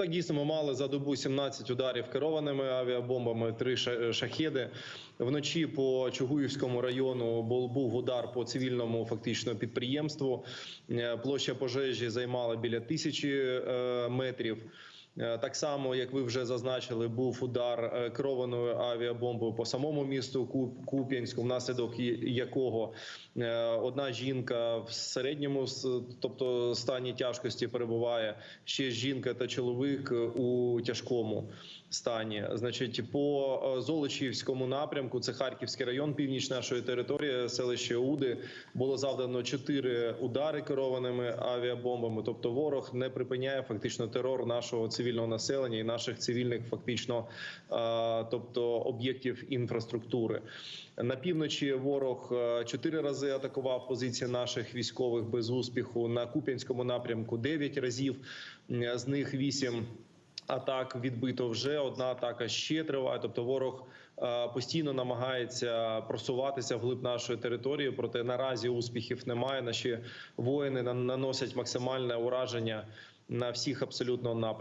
так дійсно ми мали за добу 17 ударів керованими авіабомбами, три ша- шахеди. Вночі по Чугуївському району був, був удар по цивільному фактично підприємству. Е, Площа пожежі займала біля тисячі е, метрів. Е, Так само, як ви вже зазначили, був удар е, керованою авіабомбою по самому місту Куп'янську, внаслідок якого е, одна жінка в середньому тобто стані тяжкості перебуває. Ще жінка та чоловік у тяжкому стані. Значить, по Золочівському напрямку, це Харківський район, північ нашої території, селище Уди, було завдано чотири удари керованими авіабомбами. Тобто, ворог не припиняє фактично терор нашого цивільного населення і наших цивільних, фактично, тобто об'єктів інфраструктури. На півночі ворог чотири рази атакував позиції наших військових без успіху. На Куп'янському напрямку дев'ять разів, з них вісім атак відбито вже. Одна атака ще триває. Тобто, ворог постійно намагається просуватися вглиб нашої території. Проте наразі успіхів немає. Наші воїни наносять максимальне ураження на всіх абсолютно напрямках.